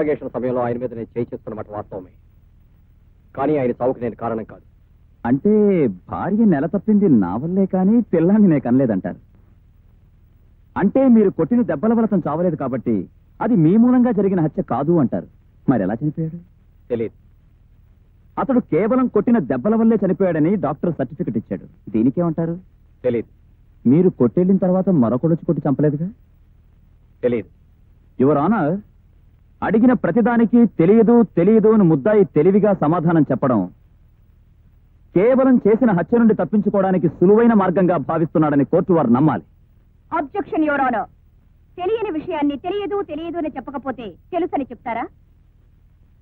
Interrogation సమయంలో ఆయన మీద నేను చేయి చేస్తున్నమాట వాస్తవమే. కానీ ఆయన చావుకు నేను కారణం కాదు. అంటే భార్య నెల తప్పింది నా వల్లే కానీ పిల్లాన్ని నేను కనలేదంటారు. అంటే మీరు కొట్టిన దెబ్బల వల్ల తను చావలేదు కాబట్టి అది మీ మూలంగా జరిగిన హత్య కాదు అంటారు. మరి ఎలా చనిపోయాడు? తెలియదు అతడు కేవలం కొట్టిన దెబ్బల వల్లే చనిపోయాడని డాక్టర్ సర్టిఫికెట్ ఇచ్చాడు. దీనికేమంటారు? తెలియదు మీరు కొట్టెళ్ళిన తర్వాత మరొకడొచ్చి కొట్టి చంపలేదుగా? తెలియదు యువర్ ఆనర్ అడిగిన ప్రతిదానికి తెలియదు తెలియదు అని ముద్దాయి తెలివిగా సమాధానం చెప్పడం. కేవలం చేసిన హత్య నుండి తప్పించుకోవడానికి సులువైన మార్గంగా భావిస్తున్నాడని కోర్టు వారు నమ్మాలి. అబ్జెక్షన్ యువర్ ఆనర్ తెలియని విషయాన్ని తెలియదు తెలియదు అని చెప్పకపోతే తెలుసని చెప్తారా?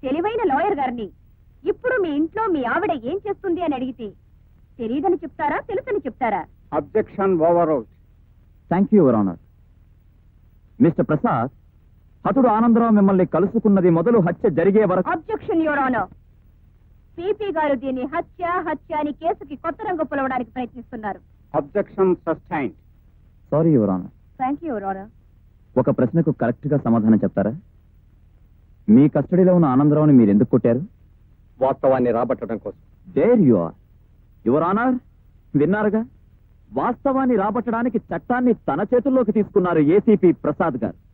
తెలివైన లాయర్ గారిని ఇప్పుడు మీ ఇంట్లో మీ ఆవిడ ఏం చేస్తుంది అని అడిగితే తెలియదని చెప్తారా తెలుసని చెప్తారా? Objection over thank you your honour mister Prasad హతుడు Anandarao మిమ్మల్ని కలుసుకున్నది మొదలు హత్య జరిగే వరకు అబ్జెక్షన్ యువర్ ఆనర్ సిపి గారు దీన్ని హత్య హత్య అని కేసుకి కొత్త రంగు పొలవడానికి ప్రయత్నిస్తున్నారు. Objection sustain sorry your honour thank you ఒక ప్రశ్నకు కరెక్ట్గా సమాధానం చెప్తారా? మీ కస్టడీలో ఉన్న ఆనందరావుని మీరు ఎందుకు కొట్టారు? వాస్తవాన్ని రాబట్టడం కోసం. There you are your honour విన్నారుగా? వాస్తవాన్ని రాబట్టడానికి చట్టాన్ని తన చేతుల్లోకి తీసుకున్నారు ఏసీపీ ప్రసాద్ గారు.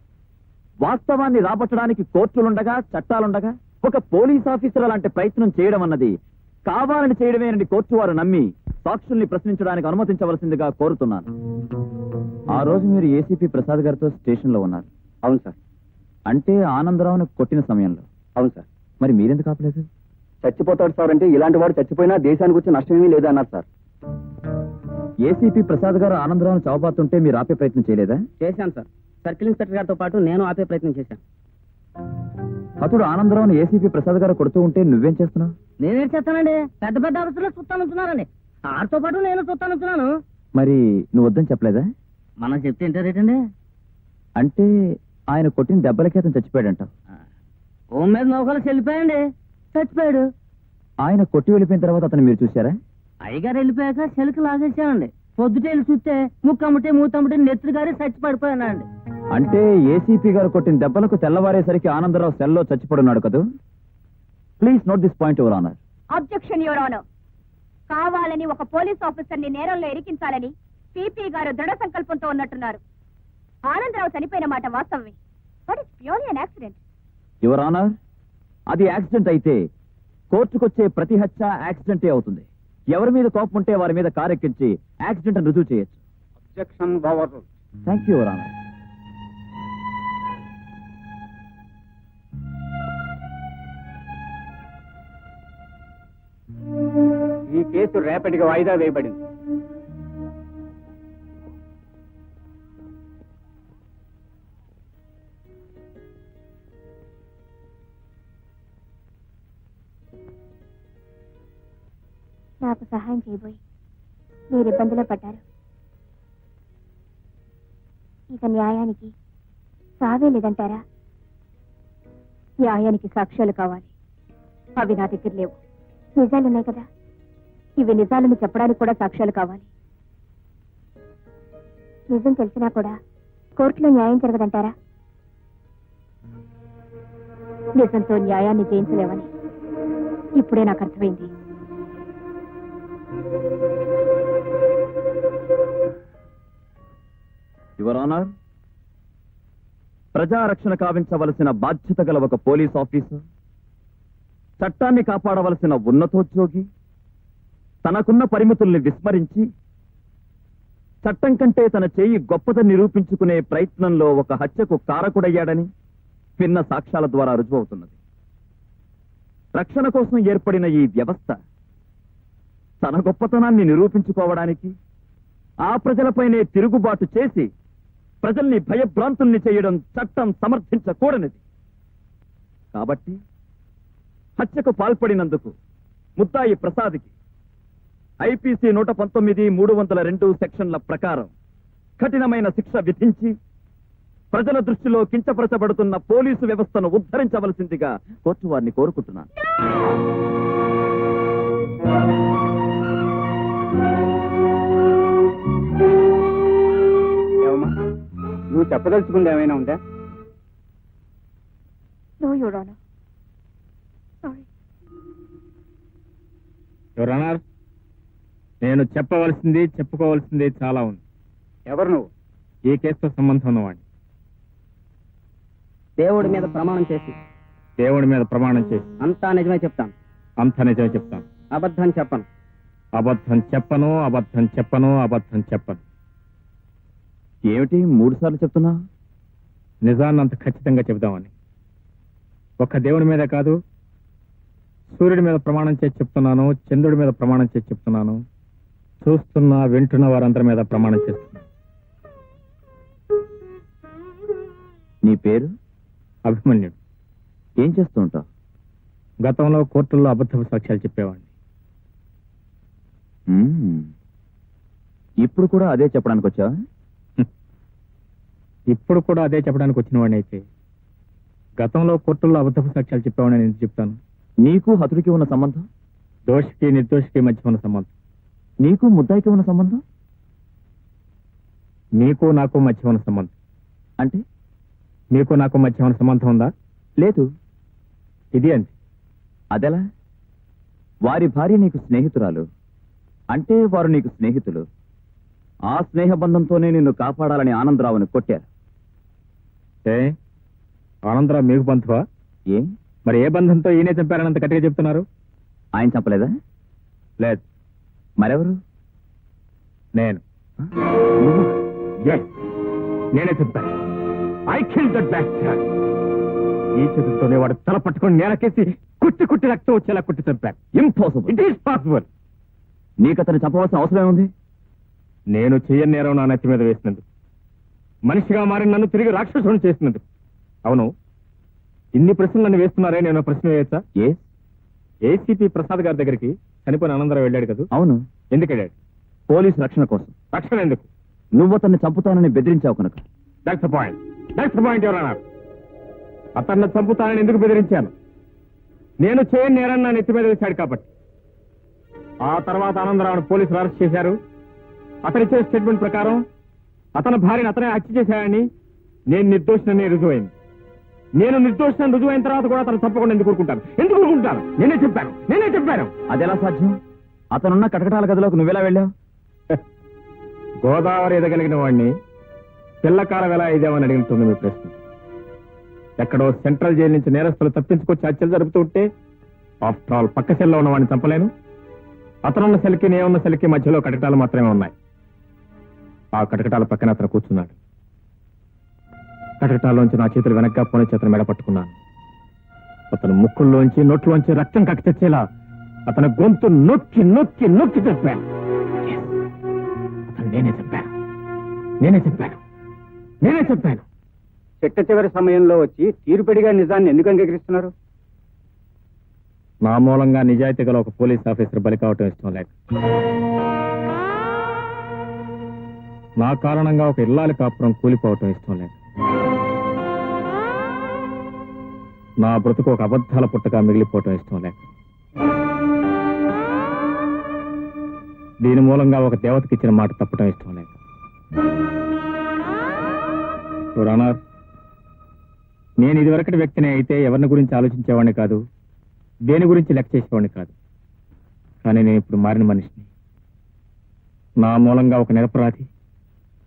వాస్తవాన్ని రాబట్టడానికి కోర్టులుండగా చట్టాలుండగా ఒక పోలీస్ ఆఫీసర్ అలాంటి ప్రయత్నం చేయడం అన్నది కావాలని చేయడమేనని కోర్టు వారు నమ్మి సాక్షుల్ని ప్రశ్నించడానికి అనుమతించవలసిందిగా కోరుతున్నాను. ఆ రోజు మీరు ఏసీపీ ప్రసాద్ గారితో స్టేషన్లో ఉన్నారు. అవును సార్. అంటే ఆనందరావును కొట్టిన సమయంలో. అవును సార్. మరి మీరెందుకు ఆపలేదు? చచ్చిపోతాడు సార్ అంటే ఇలాంటి వాడు చచ్చిపోయినా దేశానికి వచ్చి నష్టమేమీ లేదన్నారు సార్. ఏసీపీ ప్రసాద్ గారు ఆనందరావును చావబాతుంటే మీరు ఆపే ప్రయత్నం చేయలేదా? చేశాను సార్. సర్కిల్ ఇన్స్పెక్టర్ గారితో పాటు నేను ఆపే ప్రయత్నం చేశాను. అతడు ఆనందరావుని ఏసీపీ ప్రసాద్ గారు కొడుతూ ఉంటే నువ్వేం చేస్తున్నావు? నేనేం చేస్తానండి? పెద్ద పెద్ద ఆఫీసులో చూస్తానుంటున్నారండి ఆడితో పాటు నేను చూస్తానుంటున్నాను. మరి నువ్వు వద్దని చెప్పలేదా? మనం చెప్తే ఏంటారేటండి అంటే ఆయన కొట్టిన దెబ్బలకి అతను చచ్చిపోయాడంట. ఓం మీద నౌకలు చెల్లిపోయండి చచ్చిపోయాడు. ఆయన కొట్టి వెళ్ళిపోయిన తర్వాత అతను మీరు చూశారా? అయ్యగారు వెళ్ళిపోయాక చెలుకు లాగేసామండి పొద్దుట వెళ్ళి చూస్తే ముక్కమ్మటే మూతమ్మటే నెత్తురు గారి చచ్చి పడిపోయానండి అంటే ఏసీపీ గారు కొట్టిన దెబ్బలకు తెల్లవారేసరికి ఆనందరావు సెల్లో చచ్చిపడున్నాడు కదూ? Please note this point your honour objection your honour కావాలని ఒక పోలీస్ ఆఫీసర్ని నేరంలో ఇరికించాలని సిపి గారు దృఢ సంకల్పంతో ఉన్నట్టున్నారు. ఆనందరావు చనిపోయిన మాట వాస్తవమే. But it's purely an accident your honour అది యాక్సిడెంట్ అయితే కోర్టుకొచ్చే ప్రతి హత్య యాక్సిడెంటే అవుతుంది. ఎవరి మీద కోపం ఉంటే వారి మీద కారెక్కించి యాక్సిడెంట్ రుజువు చేయొచ్చు. Objection thank you your honour case రేపటికి వాయిదా వేయబడింది. నాకు సహాయం చేయబోయి. మీరు ఇబ్బందిలో పడ్డారు. ఇక న్యాయానికి సావే లేదంటారా? న్యాయానికి సాక్ష్యాలు కావాలి. అవి నా దగ్గర లేవు. నిజాలున్నాయి కదా? ఇవి నిజాలను చెప్పడానికి కూడా సాక్ష్యాలు కావాలి. నిజం తెలిసినా కూడా కోర్టులో న్యాయం జరగదంటారా? నిజంతో న్యాయాన్ని జయించలేవని ఇప్పుడే నాకు అర్థమైంది. యువర్ ఆనర్ ప్రజారక్షణ కావించవలసిన బాధ్యత గల ఒక పోలీస్ ఆఫీసర్ చట్టాన్ని కాపాడవలసిన ఉన్నతోద్యోగి తనకున్న పరిమితుల్ని విస్మరించి చట్టం కంటే తన చేయి గొప్పదని నిరూపించుకునే ప్రయత్నంలో ఒక హత్యకు కారకుడయ్యాడని విన్న సాక్ష్యాల ద్వారా రుజువవుతున్నది. రక్షణ కోసం ఏర్పడిన ఈ వ్యవస్థ తన గొప్పతనాన్ని నిరూపించుకోవడానికి ఆ ప్రజలపైనే తిరుగుబాటు చేసి ప్రజల్ని భయభ్రాంతుల్ని చేయడం చట్టం సమర్థించకూడనిది. కాబట్టి హత్యకు పాల్పడినందుకు ముద్దాయి ప్రసాద్కి ఐపీసీ నూట పంతొమ్మిది మూడు వందల రెండు సెక్షన్ల ప్రకారం కఠినమైన శిక్ష విధించి ప్రజల దృష్టిలో కించపరచబడుతున్న పోలీసు వ్యవస్థను ఉద్ధరించవలసిందిగా కోర్టు వారిని కోరుకుంటున్నాను. నువ్వు చెప్పదలుచుకుంది ఏమైనా ఉందా? ఎవరన్నారు నేను చెప్పవలసింది చెప్పుకోవాల్సింది చాలా ఉంది. ఎవరు నువ్వు? ఈ కేసుతో సంబంధం ఉన్నవాడిని. దేవుడి మీద ప్రమాణం చేసి. దేవుడి మీద ప్రమాణం చేసి. అంతా నిజమే చెప్తాను. అంత నిజమే చెప్తాను. అబద్ధం చెప్పను. అబద్ధం చెప్పను అబద్ధం చెప్పను అబద్ధం చెప్పను. ఏమిటి మూడు సార్లు చెప్తున్నా? నిజాన్ని అంత ఖచ్చితంగా చెబుదామని. ఒక్క దేవుడి మీద కాదు సూర్యుడి మీద ప్రమాణం చేసి చెప్తున్నాను చంద్రుడి మీద ప్రమాణం చేసి చెప్తున్నాను. చూస్తున్న వింటున్న వారందరి మీద ప్రమాణం చేస్తున్నాను నీ పేరు? అభిమన్యుడు. ఏం చేస్తూ ఉంటావు? గతంలో కోర్టుల్లో అబద్ధపు సాక్ష్యాలు చెప్పేవాడిని. ఇప్పుడు కూడా అదే చెప్పడానికి వచ్చా ఇప్పుడు కూడా అదే చెప్పడానికి వచ్చిన వాడిని అయితే గతంలో కోర్టుల్లో అబద్ధపు సాక్ష్యాలు చెప్పేవాడిని నేను ఎందుకు చెప్తాను? నీకు హతుడికి ఉన్న సంబంధం? దోషికి నిర్దోషికి మధ్య ఉన్న సంబంధం. నీకు ముద్దాయికి ఉన్న సంబంధం? నీకు నాకు మధ్య ఉన్న సంబంధం. అంటే నీకు నాకు మధ్య ఉన్న సంబంధం ఉందా? లేదు. ఇది అంతే అదెలా? వారి భార్య నీకు స్నేహితురాలు. అంటే వారు నీకు స్నేహితులు. ఆ స్నేహ బంధంతోనే నిన్ను కాపాడాలని ఆనందరావుని కొట్టారు. ఏ? ఆనందరావు మీకు బంధువా? ఏ? మరి ఏ బంధంతో ఈయనే చంపారని అంత గట్టిగా చెప్తున్నారు? ఆయన చెప్పలేదా లేదు. మరెవరు? నేను. నేనే చెప్పాను ఐ కిల్ దట్ ఈ చేతులతోనే వాడు తల పట్టుకొని నేలకేసి కుట్టి కుట్టి రక్తం వచ్చేలా కుట్టి చంపాను ఇంపాసిబుల్ ఇట్ ఈస్ పాసిబుల్ నీకు అతను చెప్పవలసిన అవసరం ఉంది నేను చెయ్యని నేరం నా నెత్తి మీద వేసినందుకు. మనిషిగా మారి నన్ను తిరిగి రాక్షసుని చేసినందుకు. అవును. ఇన్ని ప్రశ్నలు నన్ను వేస్తున్నారే? నేను ప్రశ్న వేయచ్చా? ఏ ఏసీపీ ప్రసాద్ గారి దగ్గరికి చనిపోయిన ఆనందరావు వెళ్ళాడు కదా? అవును. ఎందుకు వెళ్ళాడు? పోలీసు రక్షణ కోసం. రక్షణ ఎందుకు? నువ్వు అతన్ని చంపుతానని బెదిరించావు కనుక. దట్స్ పాయింట్ దట్స్ పాయింట్ ఎవరన్నారు అతన్ని చంపుతానని ఎందుకు బెదిరించాను? నేను చేయని నేరని నా నెత్తి మీద వేశాడు కాబట్టి. ఆ తర్వాత ఆనందరావును పోలీసులు అరెస్ట్ చేశారు. అతను ఇచ్చిన స్టేట్మెంట్ ప్రకారం అతని భార్యను అతనే హత్య చేశాడని నేను నిర్దోషినని రుజువైంది. నేను నిర్దోషిని రుజువైన తర్వాత కూడా అతను తప్పకుండా ఎందుకు ఊరుకుంటాను ఎందుకు ఊరుకుంటాను నేనే చెప్పాను నేనే చెప్పాను. అదెలా సాధ్యం? అతనున్న కటకటాల గదిలోకి నువ్వెలా వెళ్ళావు? గోదావరి ఎదగలిగిన వాడిని పిల్లకాలం ఎలా ఇదేమని అడుగుతుంది మీ ప్రశ్న. ఎక్కడో సెంట్రల్ జైలు నుంచి నేరస్తులు తప్పించుకొచ్చి హత్యలు జరుపుతూ ఉంటే ఆఫ్టర్ ఆల్ పక్క సెల్లో ఉన్న వాడిని చంపలేను. అతనున్న సెల్కి నేనున్న సెల్కి మధ్యలో కటకటాలు మాత్రమే ఉన్నాయి. ఆ కటకటాల పక్కన అతను కూర్చున్నాడు. కటకటాల్లోంచి నా చేతులు వెనక్గా పోనీ చేతులు మెడ పట్టుకున్నాను. అతను ముక్కుల్లోంచి నోట్లోంచి రక్తం కక్కి తెచ్చేలా అతని గొంతు నొక్కి నొక్కి నొక్కి చెప్పాను అతను నేనే చెప్పాను. నేనే చెప్పాను. నేనే చెప్పాను. చిట్ట చివరి సమయంలో వచ్చి తీరుపడిగా నిజాన్ని ఎందుకు అంగీకరిస్తున్నారు? నా మూలంగా నిజాయితీ గల ఒక పోలీస్ ఆఫీసర్ బలి కావటం ఇష్టం లేక నా కారణంగా ఒక ఇల్లాలి కాపురం కూలిపోవటం ఇష్టం లేక నా బ్రతుకు ఒక అబద్ధాల పుట్టగా మిగిలిపోవటం ఇష్టం లేక దీని మూలంగా ఒక దేవతకి ఇచ్చిన మాట తప్పటం ఇష్టం లేక రానార్ నేను ఇదివరకటి వ్యక్తిని అయితే ఎవరిని గురించి ఆలోచించేవాడిని కాదు దేని గురించి లెక్క చేసేవాడిని కాదు. కానీ నేను ఇప్పుడు మారిన మనిషిని. నా మూలంగా ఒక నిరపరాధి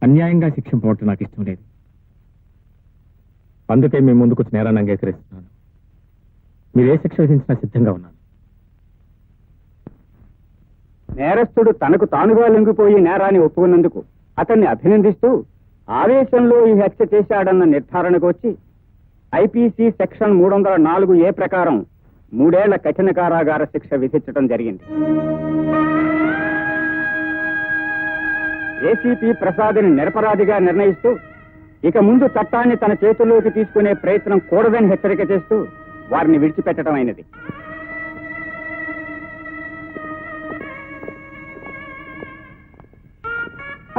అన్యాయంగా శిక్షింపవటం నాకు ఇష్టం లేదు. అందుకే మీ ముందుకు నేరాన్ని అంగీకరిస్తున్నాను. మీరే శిక్ష విధించినా సిద్ధంగా ఉన్నాను. నేరస్తుడు తనకు తానుగా లొంగిపోయి నేరాన్ని ఒప్పుకున్నందుకు అతన్ని అభినందిస్తూ ఆవేశంలో ఈ హత్య చేశాడన్న నిర్ధారణకు వచ్చి ఐపీసీ సెక్షన్ మూడు వందల నాలుగు ఏ ప్రకారం మూడేళ్ళ కఠిన కారాగార శిక్ష విధించడం జరిగింది. ఏసీపీ ప్రసాద్ని నిరపరాధిగా నిర్ణయిస్తూ ఇక ముందు చట్టాన్ని తన చేతుల్లోకి తీసుకునే ప్రయత్నం కూడదని హెచ్చరిక చేస్తూ వారిని విడిచిపెట్టడం అయినది.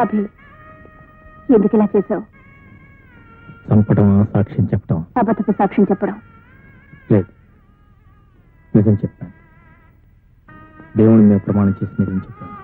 అభి ఎందుకు ఇలా చేసావు చంపడం సాక్ష్యం చెప్పడం అబద్ధపు సాక్ష్యం చెప్పడం. లేదు. నిజం చెప్పాను. దేవుని మీద ప్రమాణం చేసి నిజం చెప్పాను.